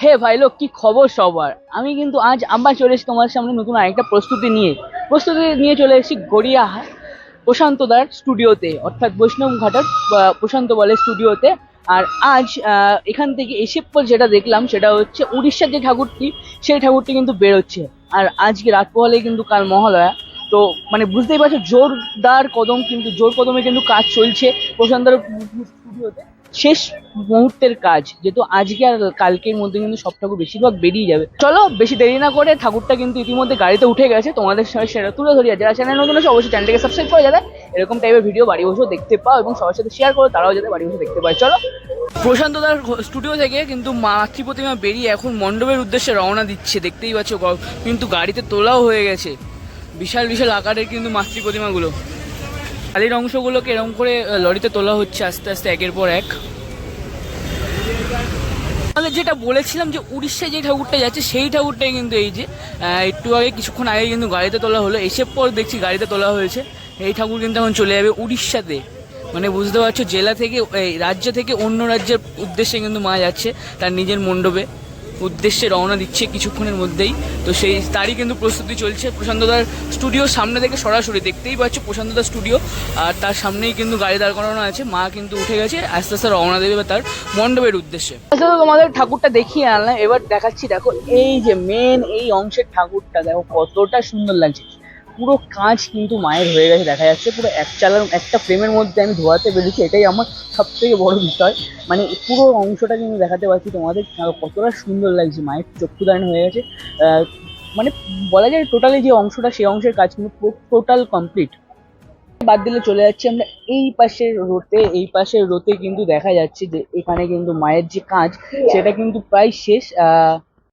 হে ভাই লোক, কি খবর সবার? আমি কিন্তু আজ আবার চলে এসেছি তোমার সামনে নতুন আরেকটা প্রস্তুতি নিয়ে। প্রস্তুতি নিয়ে চলে এসেছি গড়িয়া প্রশান্তদার স্টুডিওতে, অর্থাৎ বৈষ্ণব ঘাটার প্রশান্ত বলে স্টুডিওতে। আর আজ এখান থেকে এসে পর যেটা দেখলাম সেটা হচ্ছে উড়িষ্যার যে ঠাকুরটি, সেই ঠাকুরটি কিন্তু বেরোচ্ছে। আর আজকে রাত পোহালে কিন্তু কাল মহালয়া। তো মানে বুঝতেই পারছ, জোরদার কদম কিন্তু, জোর কদমে কিন্তু কাজ চলছে প্রশান্তর স্টুডিওতে। শেষ মুহূর্তের কাজ, যেহেতু আজকে আর কালকের মধ্যে কিন্তু সব ঠাকুর বেশিরভাগ বেরিয়ে যাবে। চলো, বেশি দেরি না করে ঠাকুরটা কিন্তু ইতিমধ্যে গাড়িতে উঠে গেছে, তোমাদের সঙ্গে সেটা তুলে ধরি। যারা চ্যানেল নতুন আছে, অবশ্যই চ্যানেলটাকে সাবস্ক্রাইব করে যাবে। এরকম টাইপের ভিডিও বাড়ি বসেও দেখতে পাও এবং সবার সাথে শেয়ার করো, তারাও যাতে বাড়ি বসে দেখতে পায়। চলো। প্রশান্ত দার স্টুডিও থেকে কিন্তু মাতৃ প্রতিমা বেরিয়ে এখন মণ্ডপের উদ্দেশ্যে রওনা দিচ্ছে। দেখতেই পাচ্ছ কিন্তু গাড়িতে তোলাও হয়ে গেছে। বিশাল বিশাল আকারের কিন্তু মাতৃ প্রতিমাগুলো। খালির অংশগুলোকে এরকম করে লরিতে তোলা হচ্ছে আস্তে আস্তে একের পর এক। আমাদের যেটা বলেছিলাম যে উড়িষ্যায় যে ঠাকুরটা যাচ্ছে, সেই ঠাকুরটাই কিন্তু এই যে একটু আগে কিছুক্ষণ আগে কিন্তু গাড়িতে তোলা হলো, এসে পর দেখছি গাড়িতে তোলা হয়েছে। এই ঠাকুর কিন্তু এখন চলে যাবে উড়িষ্যাতে। মানে বুঝতে পারছ, জেলা থেকে, এই রাজ্য থেকে অন্য রাজ্যের উদ্দেশ্যে কিন্তু মা যাচ্ছে, তার নিজের মণ্ডপে। উদ্দেশ্যে রওনা দিচ্ছে কিছুক্ষণের মধ্যেই। তো সেই তারই কিন্তু প্রস্তুতি চলছে। প্রশান্তদার স্টুডিও সামনে থেকে সরাসরি দেখতেই পাচ্ছ প্রশান্তদার স্টুডিও আর তার সামনেই কিন্তু গাড়ি দাঁড় করানো আছে। মা কিন্তু উঠে গেছে, আস্তে আস্তে রওনা দেবে তার মণ্ডপের উদ্দেশ্যে। আচ্ছা তোমাদের ঠাকুরটা দেখিয়ে আনলাম। এবার দেখাচ্ছি, দেখো, এই যে মেন এই অংশের ঠাকুরটা, দেখো কতটা সুন্দর লাগছে। পুরো কাজ কিন্তু মায়ের হয়ে গেছে, দেখা যাচ্ছে। পুরো এক চালার একটা ফ্রেমের মধ্যে আমি ধোয়াতে পেরেছি এটাই আমার সব থেকে বড় বিষয়। মানে পুরো অংশটা কিন্তু দেখাতে পারছি তোমাদের কতটা সুন্দর লাগছে, মায়ের চক্ষুদান হয়ে গেছে। মানে বলা যায় টোটালি যে অংশটা, সেই অংশের কাজ কিন্তু টোটাল কমপ্লিট বাদ দিলে চলে যাচ্ছি আমরা এই পাশের রোতে, এই পাশের রোতে কিন্তু দেখা যাচ্ছে যে এখানে কিন্তু মায়ের যে কাজ, সেটা কিন্তু প্রায় শেষ।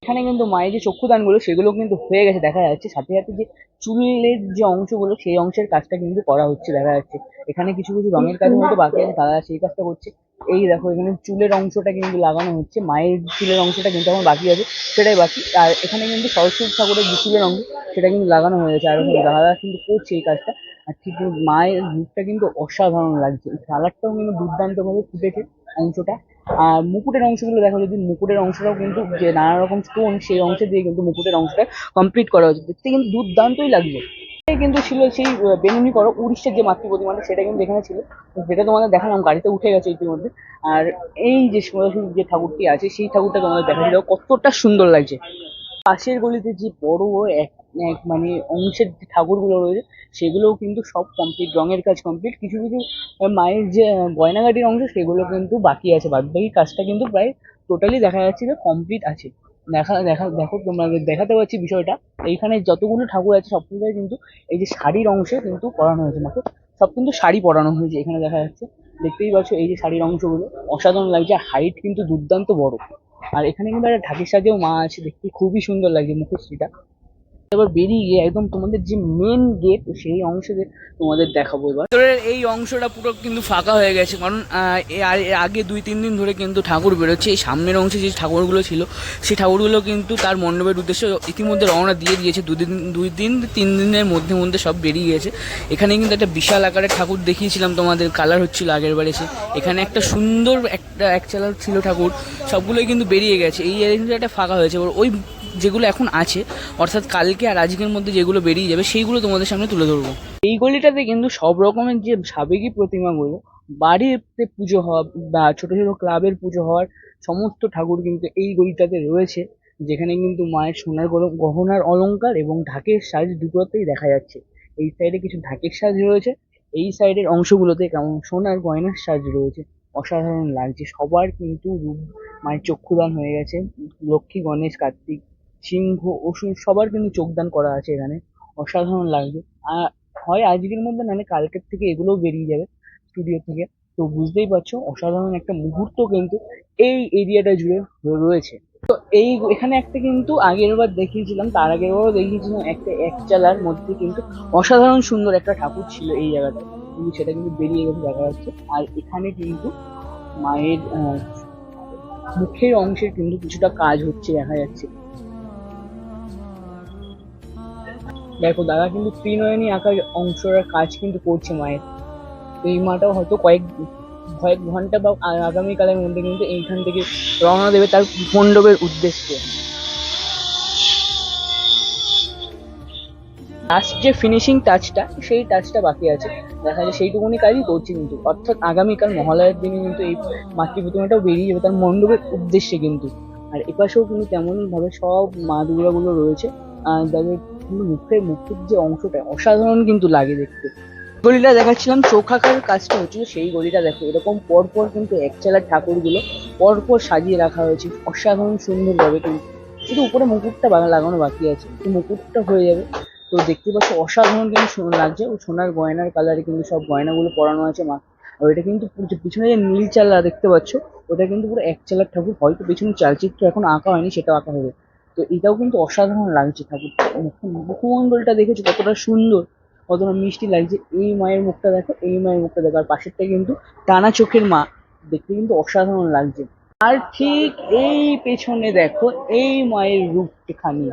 এখানে কিন্তু মায়ের যে চক্ষুদানগুলো, সেগুলো কিন্তু হয়ে গেছে, দেখা যাচ্ছে। সাথে সাথে যে চুলের যে অংশগুলো, সেই অংশের কাজটা কিন্তু করা হচ্ছে, দেখা যাচ্ছে। এখানে কিছু কিছু রঙের কাজ হয়তো বাকি আছে, তারা সেই কাজটা করছে। এই দেখো, এখানে চুলের অংশটা কিন্তু লাগানো হচ্ছে, মায়ের চুলের অংশটা কিন্তু এখন বাকি আছে, সেটাই বাকি। আর এখানে কিন্তু সরস্বতী ঠাকুরের যে চুলের অংশ, সেটা কিন্তু লাগানো হয়েছে আর ওখানে দাদা কিন্তু করছে এই কাজটা। আর ঠিক মায়ের রূপটা কিন্তু অসাধারণ লাগছে। কালারটাও কিন্তু দুর্দান্তভাবে ফুটেছে অংশটা। আর মুকুটের অংশগুলো দেখো, যদি মুকুটের অংশটাও কিন্তু যে নানা রকম স্টোন সেই অংশ দিয়ে কিন্তু মুকুটের অংশটা কমপ্লিট করা হয়েছে। দেখতে কিন্তু দুর্দান্তই লাগছে। কিন্তু ছিল সেই বেনুনি করো, উড়িষ্যার যে মাতৃ প্রতিমাটা সেটা কিন্তু এখানে ছিল। যেটা তোমাদের দেখালাম, গাড়িতে উঠে গেছে ইতিমধ্যে। আর এই যে যে ঠাকুরটি আছে, সেই ঠাকুরটা তোমাদের দেখাচ্ছিল কতটা সুন্দর লাগছে। পাশের গলিতে যে বড় এক এক মানে অংশের যে ঠাকুরগুলো রয়েছে, সেগুলোও কিন্তু সব কমপ্লিট রঙের কাজ কমপ্লিট কিছু কিছু মায়ের যে গয়নাগাটির অংশ, সেগুলো কিন্তু বাকি আছে। বাদ বাকি কাজটা কিন্তু প্রায় টোটালি দেখা যাচ্ছে যে কমপ্লিট আছে। দেখা দেখা, দেখো, তোমাদের দেখাতে পারছি বিষয়টা। এইখানে যতগুলো ঠাকুর আছে সবগুলোই কিন্তু এই যে শাড়ির অংশে কিন্তু পরানো হয়েছে। মাকে, সব কিন্তু শাড়ি পরানো হয়েছে এখানে দেখা যাচ্ছে। দেখতেই পাচ্ছ এই যে শাড়ির অংশগুলো। অসাধারণ লাগছে হাইট কিন্তু দুর্দান্ত বড়। আর এখানে কিন্তু একটা ঢাকের সাজেও মা আছে দেখতে খুবই সুন্দর লাগছে মুখশ্রীটা। এবার বেরিয়ে গিয়ে একদম তোমাদের যে মেন গেট সেই অংশে তোমাদের দেখাবো এবার। ভেতরের এই অংশটা পুরো কিন্তু ফাঁকা হয়ে গেছে, কারণ আগে দুই তিন দিন ধরে কিন্তু ঠাকুর বেরোচ্ছে। এই সামনের অংশে যে ঠাকুরগুলো ছিল, সেই ঠাকুরগুলো কিন্তু তার মণ্ডপের উদ্দেশ্যে ইতিমধ্যে রওনা দিয়ে দিয়েছে। দুদিন দুই দিন, তিন দিনের মধ্যে মধ্যে সব বেরিয়ে গেছে। এখানে কিন্তু একটা বিশাল আকারের ঠাকুর দেখিয়েছিলাম তোমাদের, কালার হচ্ছিল আগের বার এসে এখানে একটা সুন্দর একটা, এক চালার ছিল ঠাকুর, সবগুলোই কিন্তু বেরিয়ে গেছে। এই একটা ফাঁকা হয়েছে। ওই যেগুলো এখন আছে, অর্থাৎ কালকে আর আজকের মধ্যে যেগুলো বেরিয়ে যাবে, সেইগুলো তোমাদের সামনে তুলে ধরবো। এই গলিটাতে কিন্তু সব রকমের যে সাবেকি প্রতিমাগুলো বাড়িতে পুজো হওয়া বা ছোটো ছোটো ক্লাবের পুজো হওয়ার সমস্ত ঠাকুর কিন্তু এই গলিটাতে রয়েছে, যেখানে কিন্তু মায়ের সোনার গহনার অলঙ্কার এবং ঢাকের সাজ দুটোতেই দেখা যাচ্ছে। এই সাইডে কিছু ঢাকের সাজ রয়েছে, এই সাইডের অংশগুলোতে কেমন সোনার গয়নার সাজ রয়েছে। অসাধারণ লাগছে, সবার কিন্তু রূপ, মায়ের চক্ষুদান হয়ে গেছে। লক্ষ্মী, গণেশ, কার্তিক সিংহ, অসুর, সবার কিন্তু চোখদান করা আছে এখানে। অসাধারণ লাগবে আর হয় আজকের মধ্যে নাহলে কালকের থেকে এগুলোও বেরিয়ে যাবে স্টুডিও থেকে। তো বুঝতেই পারছ, অসাধারণ একটা মুহূর্ত কিন্তু এই এরিয়াটা জুড়ে রয়েছে। তো এই এখানে একটা কিন্তু আগের বার দেখিয়েছিলাম, তার আগের বারও দেখিয়েছিলাম, একটা এক চালার মধ্যে কিন্তু অসাধারণ সুন্দর একটা ঠাকুর ছিল এই জায়গাটা কিন্তু সেটা কিন্তু বেরিয়ে গেছে, দেখা যাচ্ছে। আর এখানে কিন্তু মায়ের মুখের অংশের কিন্তু কিছুটা কাজ হচ্ছে, দেখা যাচ্ছে। দেখো, দাদা কিন্তু ত্রিনয়নী আঁকার অংশের কাজ কিন্তু করছে মায়ের। তো এই মাটাও হয়তো কয়েক কয়েক ঘণ্টা বা আগামীকালের মধ্যে কিন্তু এইখান থেকে রওনা দেবে তার মণ্ডপের উদ্দেশ্যে। লাস্ট যে ফিনিশিং টাচটা সেই টাচটা বাকি আছে। দেখা যায় সেইটুকুনি কাজই করছে কিন্তু। অর্থাৎ আগামীকাল মহালয়ার দিনে কিন্তু এই মাতৃ প্রতিমাটাও বেরিয়ে যাবে তার মণ্ডপের উদ্দেশ্যে কিন্তু। আর এপাশেও কিন্তু তেমনভাবে সব মা দুর্গাগুলো রয়েছে। আর যাদের কিন্তু মুখের মুখের যে অংশটা অসাধারণ কিন্তু লাগে দেখতে। গলিটা দেখাচ্ছিলাম, চোখাকার কাজটা হচ্ছিল সেই গলিটা দেখো। এরকম পরপর কিন্তু একচালার ঠাকুরগুলো পরপর সাজিয়ে রাখা হয়েছে। অসাধারণ সুন্দরভাবে কিন্তু। শুধু উপরে মুকুটটা লাগানো বাকি আছে। মুকুটটা হয়ে যাবে। তো দেখতে পাচ্ছ অসাধারণ কিন্তু লাগছে। ও সোনার গয়নার কালারে কিন্তু সব গয়নাগুলো পরানো আছে মা। আর ওইটা কিন্তু পিছনে যে নীল চালা দেখতে পাচ্ছ, ওটা কিন্তু পুরো এক চালার ঠাকুর। হয়তো পেছনে চালচিত্র এখন আঁকা হয়নি সেটা আঁকা হবে। তো এটাও কিন্তু অসাধারণ লাগছে ঠাকুরটা মুখ- মুখমণ্ডলটা দেখেছ কতটা সুন্দর, কতটা মিষ্টি লাগছে। এই মায়ের মুখটা দেখো, এই মায়ের মুখটা দেখো। আর পাশেরটা কিন্তু টানা চোখের মা, দেখতে কিন্তু অসাধারণ লাগছে। আর ঠিক এই পেছনে দেখো, এই মায়ের রূপখানি।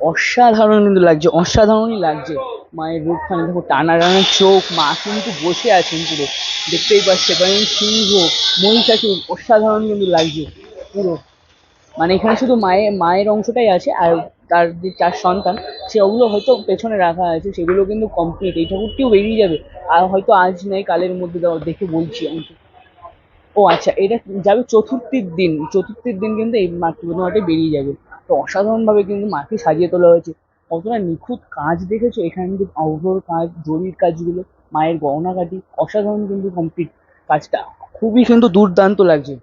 অসাধারণ কিন্তু লাগছে, অসাধারণই লাগছে মায়ের রূপখানি। দেখো, টানা টানা চোখ, মা কিন্তু বসে আছেন পুরো। দেখতেই পাচ্ছে সিংহ, মহিষাসুর, অসাধারণ কিন্তু লাগছে পুরো। মানে এখানে শুধু মায়ের মায়ের অংশটাই আছে আর তার যে চার সন্তান সে ওগুলো হয়তো পেছনে রাখা আছে, সেগুলো কিন্তু কমপ্লিট এই ঠাকুরটিও বেরিয়ে যাবে। আর হয়তো আজ নেই, কালের মধ্যে দেখে বলছি আমি। ও আচ্ছা এটা যাবে চতুর্থীর দিন। চতুর্থীর দিন কিন্তু এই মাতৃপ্রতিমাটি বেরিয়ে যাবে। তো অসাধারণভাবে কিন্তু মাকে সাজিয়ে তোলা হয়েছে। কতটা নিখুঁত কাজ দেখেছ? এখানে যে আউটডোর কাজ, জরির কাজগুলো, মায়ের গহনাকাটি অসাধারণ কিন্তু কমপ্লিট কাজটা। খুবই কিন্তু দুর্দান্ত লাগছে।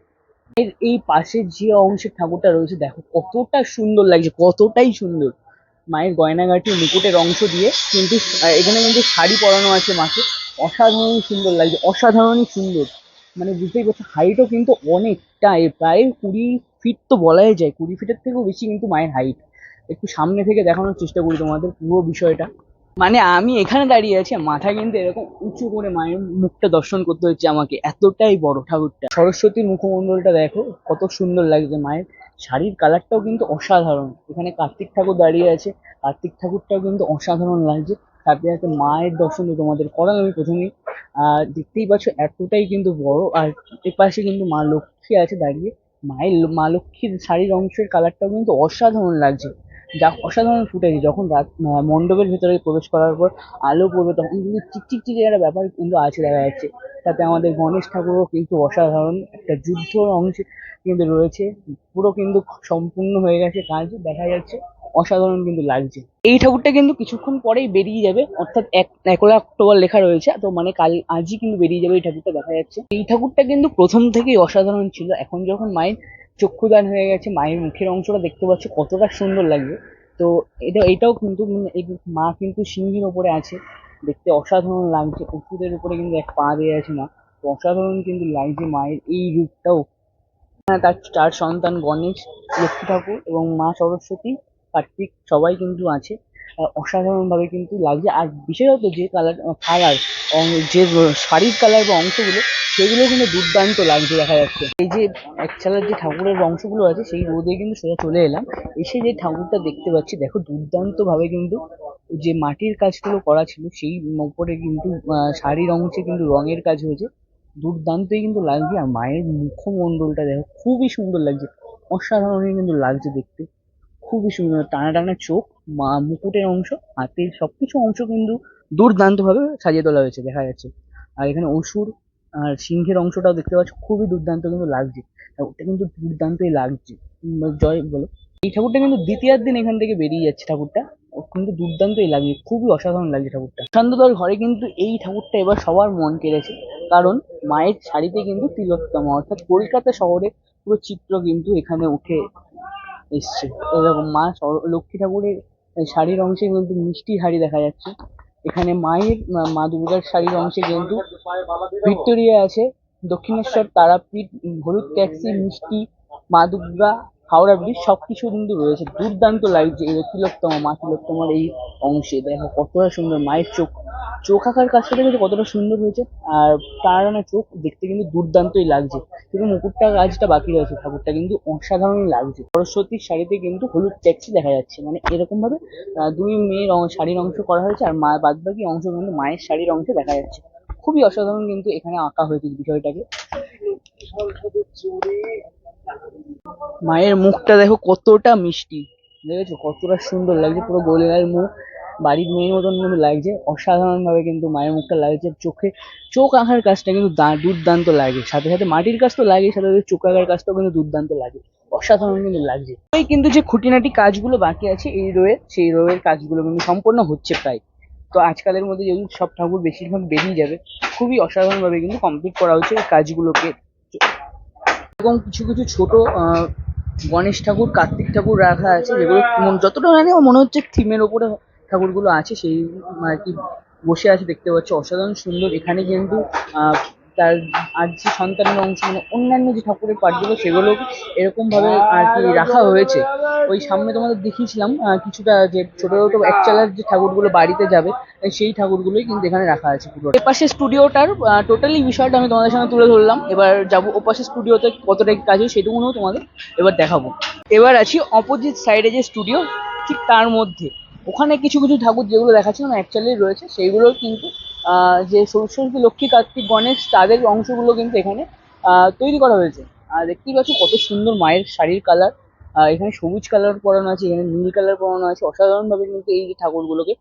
এর এই পাশের যে অংশের ঠাকুরটা রয়েছে, দেখো কতটা সুন্দর লাগছে, কতটাই সুন্দর। মায়ের গয়নাগাটি মুকুটের অংশ দিয়ে কিন্তু এখানে কিন্তু শাড়ি পরানো আছে মাকে। অসাধারণ সুন্দর লাগছে, অসাধারণই সুন্দর। মানে বুঝতেই পারছ, হাইটও কিন্তু অনেকটা প্রায় কুড়ি ফিট তো বলাই যায়, কুড়ি ফিটের থেকেও বেশি কিন্তু মায়ের হাইট। একটু সামনে থেকে দেখানোর চেষ্টা করি তোমাদের পুরো বিষয়টা। মানে আমি এখানে দাঁড়িয়ে আছি মাথা কিন্তু এরকম উঁচু করে মায়ের মুখটা দর্শন করতে হচ্ছে আমাকে, এতটাই বড় ঠাকুরটা। সরস্বতীর মুখমণ্ডলটা দেখো, কত সুন্দর লাগছে মায়ের। শাড়ির কালারটাও কিন্তু অসাধারণ। এখানে কার্তিক ঠাকুর দাঁড়িয়ে আছে, কার্তিক ঠাকুরটাও কিন্তু অসাধারণ লাগছে। সাথে সাথে মায়ের দর্শন তোমাদের করাল আমি প্রথমেই। আর দেখতেই পাচ্ছ এতটাই কিন্তু বড়, আর এপাশে কিন্তু মা লক্ষ্মী আছে দাঁড়িয়ে। মায়ের মা লক্ষ্মীর শাড়ির অংশের কালারটাও কিন্তু অসাধারণ লাগছে। যা অসাধারণ ফুটেছে যখন রাত মণ্ডপের ভেতরে প্রবেশ করার পর আলো পড়বে, তখন কিন্তু চিকচিক একটা ব্যাপার কিন্তু আছে দেখা যাচ্ছে। তাতে আমাদের গণেশ ঠাকুরও কিন্তু অসাধারণ একটা যুদ্ধ অংশ কিন্তু রয়েছে। পুরো কিন্তু সম্পূর্ণ হয়ে গেছে কাজ, দেখা যাচ্ছে অসাধারণ কিন্তু লাগছে। এই ঠাকুরটা কিন্তু কিছুক্ষণ পরেই বেরিয়ে যাবে, অর্থাৎ এক একলা অক্টোবর লেখা রয়েছে, তো মানে কাল, আজই কিন্তু বেরিয়ে যাবে এই ঠাকুরটা দেখা যাচ্ছে। এই ঠাকুরটা কিন্তু প্রথম থেকেই অসাধারণ ছিল, এখন যখন মায়ের চক্ষুদান হয়ে গেছে মায়ের মুখের অংশটা দেখতে পাচ্ছ কতটা সুন্দর লাগবে তো এটা এটাও কিন্তু মা কিন্তু সিংহের ওপরে আছে দেখতে অসাধারণ লাগছে কুকুরের উপরে কিন্তু এক পা দিয়ে আছে মা। তো অসাধারণ কিন্তু লাগছে মায়ের এই রূপটাও। হ্যাঁ, তার চার সন্তান গণেশ লক্ষ্মী ঠাকুর এবং মা সরস্বতী কার্তিক সবাই কিন্তু আছে। অসাধারণভাবে কিন্তু লাগছে। আর বিশেষত যে কালার কালার যে শাড়ির কালার বা অংশগুলো সেগুলো কিন্তু দুর্দান্ত লাগছে, দেখা যাচ্ছে। এই যে একচালার যে ঠাকুরের অংশগুলো আছে, সেই রোদে কিন্তু সোজা চলে এলাম। এসে যে ঠাকুরটা দেখতে পাচ্ছি, দেখো দুর্দান্ত ভাবে কিন্তু যে মাটির কাজগুলো করা ছিল, সেই উপরে কিন্তু শাড়ির অংশে কিন্তু রঙের কাজ হয়েছে। দুর্দান্তই কিন্তু লাগছে, আর মায়ের মুখমণ্ডলটা দেখো, খুবই সুন্দর লাগছে। অসাধারণই কিন্তু লাগছে দেখতে। খুবই সুন্দর, টানা টানা চোখ, মা, মুকুটের অংশ, হাতের সবকিছু অংশ কিন্তু দুর্দান্ত ভাবে সাজিয়ে তোলা হয়েছে, দেখা যাচ্ছে। আর এখানে অসুর আর সিংহের অংশটাও দেখতে পাচ্ছ, খুবই দুর্দান্ত কিন্তু লাগছে। ঠাকুরটা কিন্তু দুর্দান্তই লাগছে। জয়, বলো। এই ঠাকুরটা কিন্তু দ্বিতীয়ার দিন এখান থেকে বেরিয়ে যাচ্ছে ঠাকুরটা। কিন্তু দুর্দান্তই লাগছে, খুবই অসাধারণ লাগছে ঠাকুরটা। শান্তদার ঘরে কিন্তু এই ঠাকুরটা এবার সবার মন কেড়েছে, কারণ মায়ের শাড়িতে কিন্তু তিলোত্তমা, অর্থাৎ কলকাতা শহরে পুরো চিত্র কিন্তু এখানে উঠে এসছে। এরকম মা লক্ষ্মী ঠাকুরের শাড়ির অংশে কিন্তু মিষ্টি শাড়ি দেখা যাচ্ছে। এখানে মায়ের মা- দুর্গার শাড়ির অংশে কিন্তু ভিক্টোরিয়া আছে, দক্ষিণেশ্বর তারাপীঠ হলুদ ট্যাক্সি, মিষ্টি, মা দুর্গা হাওড়া ব্রিজ সব কিছু কিন্তু রয়েছে। দুর্দান্ত লাগছে এই তিলোত্তমা, মা তিলোত্তমার এই অংশে। দেখো, কতটা সুন্দর মায়ের চোখ। চোখ আঁকার কাজটা দেখেছ কতটা সুন্দর হয়েছে। আর টানা চোখ দেখতে কিন্তু দুর্দান্তই লাগছে। কিন্তু মুকুটটা, কাজটা বাকি রয়েছে। ঠাকুরটা কিন্তু অসাধারণই লাগছে। সরস্বতীর শাড়িতে কিন্তু হলুদ ট্যাক্সি দেখা যাচ্ছে। মানে এরকম ভাবে দুই মেয়ের শাড়ির অংশ করা হয়েছে আর মা বাদ বাকি অংশ কিন্তু মায়ের শাড়ির অংশ দেখা যাচ্ছে। খুবই অসাধারণ কিন্তু এখানে আঁকা হয়েছে বিষয়টাকে। মায়ের মুখটা দেখো কতটা মিষ্টি। দেখেছ? কতটা সুন্দর লাগছে, পুরো গোলের মুখ। বাড়ির মেয়ের মতন কিন্তু লাগছে। অসাধারণ ভাবে কিন্তু মায়ের মুখটা লাগছে। চোখে, চোখ আঁকার কাজটা কিন্তু দুর্দান্ত লাগে। সাথে সাথে মাটির কাজ তো লাগে, সাথে সাথে চোখ আঁকার কাজটাও কিন্তু দুর্দান্ত লাগে। অসাধারণ কিন্তু লাগছে। ওই কিন্তু যে খুঁটিনাটি কাজগুলো বাকি আছে, এই রোয়ের, সেই রোয়ের কাজগুলো কিন্তু সম্পূর্ণ হচ্ছে প্রায়। তো আজকালের মধ্যে যেহেতু সব ঠাকুর বেশিরভাগ বেরিয়ে যাবে, খুবই অসাধারণভাবে কিন্তু কমপ্লিট করা হচ্ছে কাজগুলোকে। এবং কিছু কিছু ছোট গণেশ ঠাকুর, কার্তিক ঠাকুর রাখা আছে যেগুলো মন- যতটা আমার মনে হচ্ছে থিমের ওপরে ঠাকুরগুলো আছে, সেই আর কি বসে আছে দেখতে পাচ্ছি। অসাধারণ সুন্দর। এখানে কিন্তু তার আর যে সন্তানের অংশ মানে অন্যান্য যে ঠাকুরের পার্টগুলো সেগুলো এরকম ভাবে আর কি রাখা হয়েছে। ওই সামনে তোমাদের দেখিয়েছিলাম কিছুটা যে ছোট ছোট একচালার যে ঠাকুরগুলো বাড়িতে যাবে সেই ঠাকুরগুলোই কিন্তু এখানে রাখা আছে পুরো। এপাশে স্টুডিওটার টোটালি বিষয়টা আমি তোমাদের সামনে তুলে ধরলাম। এবার যাব ওপাশে স্টুডিওতে কতটা কাজ হয় সেটুকুও তোমাদের এবার দেখাবো। এবার আছি অপোজিট সাইডে যে স্টুডিও, ঠিক তার মধ্যে। ওখানে কিছু কিছু ঠাকুর যেগুলো দেখাচ্ছিলাম অ্যাকচুয়ালি রয়েছে সেইগুলো কিন্তু যে সরস্বতী লক্ষ্মী, কার্তিক, গণেশ, তাদের অংশগুলো কিন্তু এখানে তৈরি করা হয়েছে। আর দেখতেই পাচ্ছ কত সুন্দর মায়ের শাড়ির কালার। এখানে সবুজ কালার পরানো আছে, এখানে নীল কালার পরানো আছে। অসাধারণভাবে কিন্তু এই যে ঠাকুরগুলোকে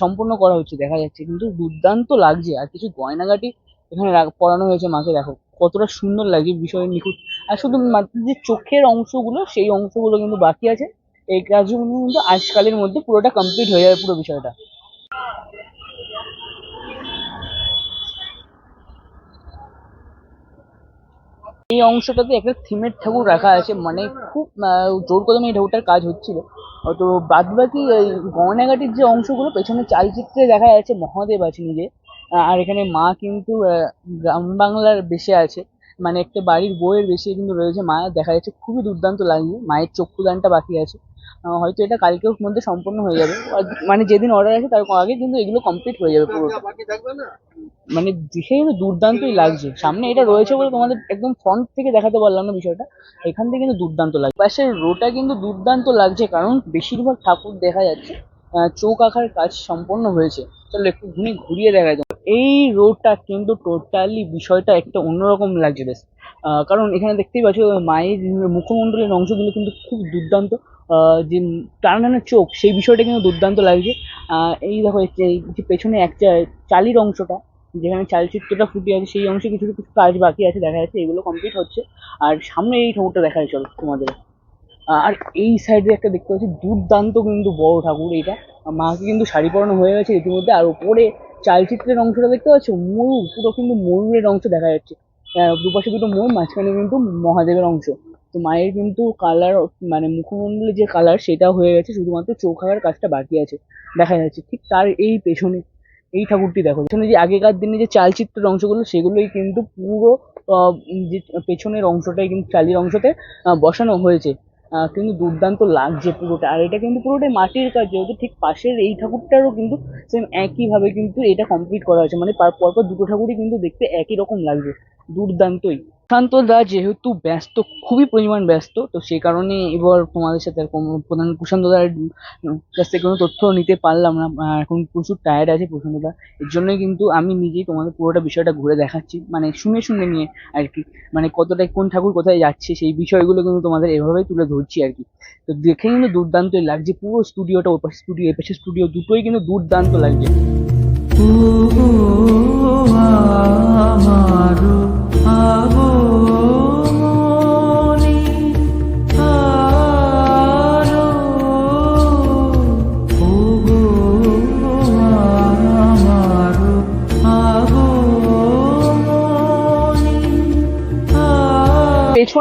সম্পূর্ণ করা হচ্ছে, দেখা যাচ্ছে। কিন্তু দুর্দান্ত লাগছে, আর কিছু গয়নাগাটি এখানে পরানো হয়েছে মাকে, দেখো। কতটা সুন্দর লাগছে বিষয় নিখুঁত। আর শুধু যে চোখের অংশগুলো, সেই অংশগুলো কিন্তু বাকি আছে। এই কাজগুলো কিন্তু আজকালের মধ্যে পুরোটা কমপ্লিট হয়ে যাবে পুরো বিষয়টা। এই অংশটাতে একটা থিমের ঠাকুর রাখা আছে মানে খুব জোর কদমে এই ঠাকুরটার কাজ হচ্ছিল। তো বাদ বাকি গণাঘাটির যে অংশগুলো, পেছনে চালচিত্রে দেখা যাচ্ছে মহাদেব আছে নিজে আর এখানে মা কিন্তু গ্রাম বাংলার বেশে আছে। মানে একটা বাড়ির বউয়ের বেশি কিন্তু রয়েছে মা দেখা যাচ্ছে খুবই দুর্দান্ত লাগছে মায়ের চক্ষুদানটা বাকি আছে। হয়তো এটা কালকের মধ্যে সম্পূর্ণ হয়ে যাবে। মানে যেদিন অর্ডার আছে তার আগে কিন্তু এগুলো কমপ্লিট হয়ে যাবে পুরোটা। মানে দেখে কিন্তু দুর্দান্তই লাগছে। সামনে এটা রয়েছে বলে তোমাদের একদম ফ্রন্ট থেকে দেখাতে পারলাম না বিষয়টা। এখান থেকে কিন্তু দুর্দান্ত লাগছে। পাশের রোটা কিন্তু দুর্দান্ত লাগছে কারণ বেশিরভাগ ঠাকুর দেখা যাচ্ছে চোখ আঁকার কাজ সম্পন্ন হয়েছে। চলো একটু ঘুরে ঘুরিয়ে দেখা যায় এই রোডটা কিন্তু টোটালি বিষয়টা একটা অন্যরকম লাগছে বেশ। কারণ এখানে দেখতেই পাচ্ছ, মায়ের মুখমণ্ডলের অংশগুলো কিন্তু খুব দুর্দান্ত। যে টানা টানা চোখ, সেই বিষয়টা কিন্তু দুর্দান্ত লাগছে। এই দেখো যে- পেছনে একটা চালির অংশটা, যেখানে চালচিত্রটা ফুটে আছে, সেই অংশে কিছু কিছু কাজ বাকি আছে, দেখা যাচ্ছে এগুলো কমপ্লিট হচ্ছে। আর সামনে এই ঠাকুরটা দেখা চলো তোমাদের। আর এই সাইডে একটা দেখতে পাচ্ছি, দুর্দান্ত কিন্তু বড় ঠাকুর এটা। মাকে কিন্তু শাড়ি পরানো হয়ে গেছে ইতিমধ্যে। আর উপরে চালচিত্রের অংশটা দেখতে পাচ্ছ? ময়ূর পুরো কিন্তু ময়ূরের অংশ দেখা যাচ্ছে। আহ, দুপাশে দুটো ময়ূর মাঝখানে কিন্তু মহাদেবের অংশ। তো মায়ের কিন্তু কালার মানে মুখমণ্ডলের যে কালার সেটা হয়ে গেছে শুধুমাত্র চোখ আঁকার কাজটা বাকি আছে। দেখা যাচ্ছে ঠিক তার এই পেছনে এই ঠাকুরটি দেখো। পেছনে যে আগেকার দিনে যে চালচিত্রের অংশগুলো সেগুলোই কিন্তু পুরো যে পেছনের অংশটাই কিন্তু চালির অংশতে বসানো হয়েছে। কিন্তু দুর্দান্ত লাগছে পুরোটা। আর এটা কিন্তু পুরোটাই মাটির কাজ, যেহেতু ঠিক পাশের এই ঠাকুরটারও কিন্তু সেম একইভাবে কিন্তু এটা কমপ্লিট করা হয়েছে। মানে পার- পরপর দুটো ঠাকুরই কিন্তু দেখতে একই রকম লাগছে দুর্দান্তই। প্রশান্ত দা যেহেতু ব্যস্ত, খুবই পরিমাণ ব্যস্ত, তো সেই কারণে এবার তোমাদের সাথে আর প্রধান প্রশান্ত দার কাছ থেকে কোনো তথ্য নিতে পারলাম না। এখন প্রচুর টায়ার্ড আছে প্রশান্ত দা। এর জন্যই কিন্তু আমি নিজেই তোমাদের পুরোটা বিষয়টা ঘুরে দেখাচ্ছি। মানে শুনে শুনে নিয়ে আর কি। মানে কতটা, কোন ঠাকুর কোথায় যাচ্ছে সেই বিষয়গুলো কিন্তু তোমাদের এভাবেই তুলে ধরছি আর কি। তো দেখে কিন্তু দুর্দান্তই লাগছে। পুরো স্টুডিওটা ওপাশে স্টুডিও এপাশে স্টুডিও দুটোই কিন্তু দুর্দান্ত লাগছে। আমারো আগমনী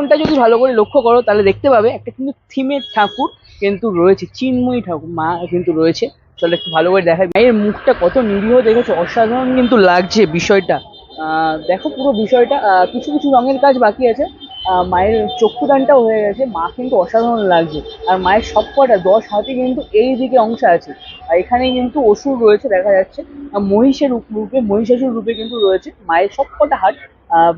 আরও যদি ভালো করে লক্ষ্য করো তাহলে দেখতে পাবে একটা কিন্তু থিমের ঠাকুর কিন্তু রয়েছে চিন্ময়ী ঠাকুর মা কিন্তু রয়েছে। চলো একটু ভালো করে দেখাই। মায়ের মুখটা কত নিরীহ দেখেছ? অসাধারণ কিন্তু লাগছে বিষয়টা। দেখো পুরো বিষয়টা। কিছু কিছু রঙের কাজ বাকি আছে। মায়ের চক্ষুদানটাও হয়ে গেছে। মা কিন্তু অসাধারণ লাগছে। আর মায়ের সব কটা দশ হাতে কিন্তু এই দিকে অংশ আছে। আর এখানে কিন্তু অসুর রয়েছে দেখা যাচ্ছে। মহিষের রূপে মহিষাসুর রূপে কিন্তু রয়েছে। মায়ের সব কটা আহ,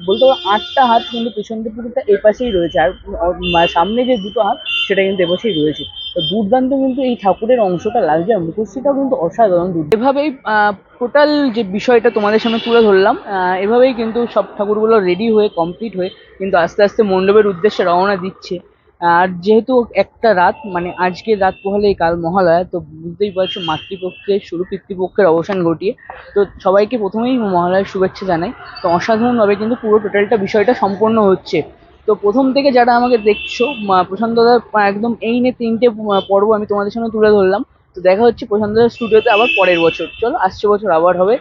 বলতে পারো আটটা হাত কিন্তু পেছন দিকে পুরোটা এপাশেই রয়েছে। আর সামনে যে দুটো হাত, সেটা কিন্তু এপাশেই রয়েছে। তো দুর্দান্ত কিন্তু এই ঠাকুরের অংশটা লাগছে আর মুখশ্রীটাও কিন্তু অসাধারণ। এভাবেই টোটাল যে বিষয়টা তোমাদের সামনে তুলে ধরলাম এভাবেই কিন্তু সব ঠাকুরগুলো রেডি হয়ে কমপ্লিট হয়ে কিন্তু আস্তে আস্তে মণ্ডপের উদ্দেশ্যে রওনা দিচ্ছে। আর যেহেতু একটা রাত মানে আজকের রাত পোহালে কাল মহালয়া, তো বুঝতেই পারছ মাতৃপক্ষের শুরু পিতৃপক্ষের অবসান ঘটিয়ে। তো সবাইকে প্রথমেই মহালয়ার শুভেচ্ছা জানাই। তো অসাধারণভাবে কিন্তু পুরো টোটালটা বিষয়টা সম্পন্ন হচ্ছে। তো প্রথম থেকে যারা আমাকে দেখছ, মা- প্রশান্ত দাদা একদম এই নিয়ে তিনটে পর্ব আমি তোমাদের সামনে তুলে ধরলাম। তো দেখা হচ্ছে প্রশান্ত দাদার স্টুডিওতে আবার পরের বছর। চলো, আসছে বছর আবার হবে।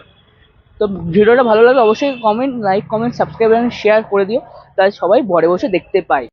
তো ভিডিওটা ভালো লাগলে অবশ্যই কমেন্ট লাইক কমেন্ট সাবস্ক্রাইব এবং শেয়ার করে দিও। তাই সবাই ঘরে বসে দেখতে পায়।